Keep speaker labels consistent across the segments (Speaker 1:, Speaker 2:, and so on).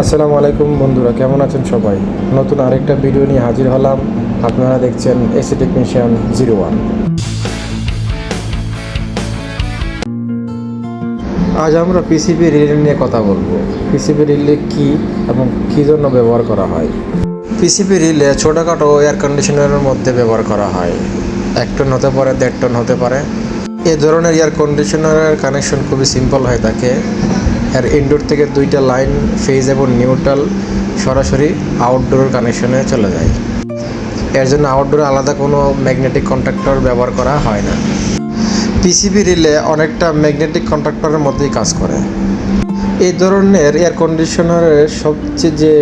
Speaker 1: আসসালামু আলাইকুম বন্ধুরা, কেমন আছেন সবাই? নতুন আরেকটা ভিডিও নিয়ে হাজির হলাম। আপনারা দেখছেন এসি টেকনিশিয়ান জিরো ওয়ান। আজ আমরা পিসিবি রিলে নিয়ে কথা বলব। পিসিবি রিলে কি এবং কী জন্য ব্যবহার করা হয়? পিসিবি রিলে ছোটোখাটো এয়ার কন্ডিশনারের মধ্যে ব্যবহার করা হয়। এক টন হতে পারে, দেড় টন হতে পারে। এ ধরনের এয়ার কন্ডিশনারের কানেকশন খুবই সিম্পল হয়ে থাকে। আর ইনডোর থেকে দুইটা লাইন ফেজ এবং নিউট্রাল সরাসরি আউটডোর কানেকশনে চলে যায়। এর জন্য আউটডোরে আলাদা কোনো ম্যাগনেটিক কন্ট্রাক্টর ব্যবহার করা হয় না। পিসিবি রিলে অনেকটা ম্যাগনেটিক কন্ট্রাক্টরের মধ্যেই কাজ করে। এই ধরনের এয়ার কন্ডিশনারের সবচেয়ে যে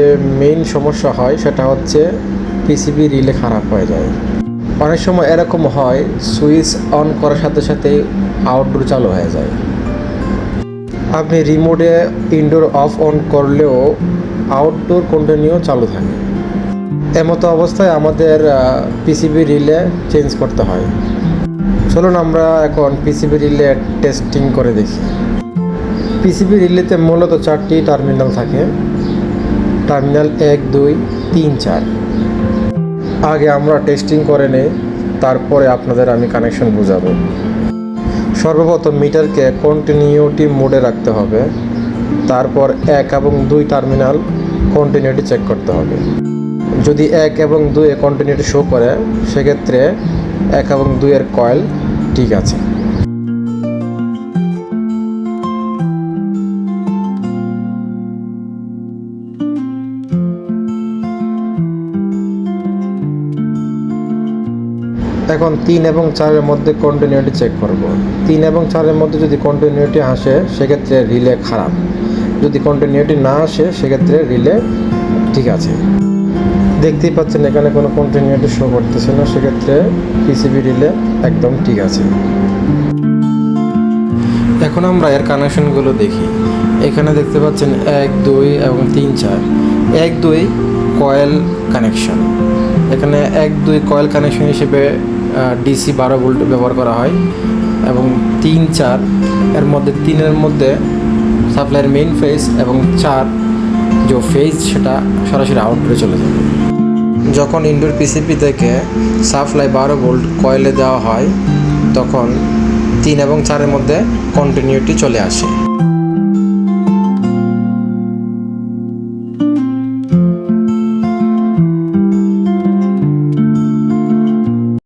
Speaker 1: মেইন সমস্যা হয়, সেটা হচ্ছে পিসিবি রিলে খারাপ হয়ে যায়। অনেক সময় এরকম হয় সুইচ অন করার সাথে সাথে আউটডোর চালু হয়ে যায়। আপনি রিমোটে ইনডোর অফ অন করলেও আউটডোর কন্টিনিউ চালু থাকে। এমতো অবস্থায় আমাদের পিসিবি রিলে চেঞ্জ করতে হয়। চলুন আমরা এখন পিসিবি রিলে টেস্টিং করে দেখি। পিসিবি রিলেতে মূলত চারটি টার্মিনাল থাকে। টার্মিনাল এক, দুই, তিন, চার। আগে আমরা টেস্টিং করে নেই, তারপরে আপনাদের আমি কানেকশন বোঝাবো। সর্বপ্রথম মিটারকে কন্টিনিউটি মোডে রাখতে হবে। তারপর এক এবং দুই টার্মিনাল কন্টিনিউটি চেক করতে হবে। যদি এক এবং দুই কন্টিনিউটি শো করে, সেক্ষেত্রে এক এবং দুইয়ের কয়েল ঠিক আছে। এখন তিন এবং চারের মধ্যে কন্টিনিউটি চেক করব। তিন এবং চারের মধ্যে যদি কন্টিনিউটি আসে, সেক্ষেত্রে রিলে খারাপ। যদি কন্টিনিউটি না আসে, সেক্ষেত্রে রিলে ঠিক আছে। দেখতেই পাচ্ছেন এখানে কোনো কন্টিনিউটি শো করতেছে না, সেক্ষেত্রে পিসিবি রিলে একদম ঠিক আছে। এখন আমরা এর কানেকশনগুলো দেখি। এখানে দেখতে পাচ্ছেন এক, দুই এবং তিন, চার। এক, দুই কয়েল কানেকশন এখানে এক, দুই কয়েল কানেকশন হিসেবে ডিসি বারো ভোল্ট ব্যবহার করা হয় এবং তিন চার এর মধ্যে তিনের মধ্যে সাপ্লাইয়ের মেইন ফেজ এবং চার যে ফেজ সেটা সরাসরি আউটডোরে চলে যাবে যখন ইনডোর পিসিপি থেকে সাপ্লাই বারো ভোল্ট কয়েলে দেওয়া হয়, তখন তিন এবং চারের মধ্যে কন্টিনিউটি চলে আসে।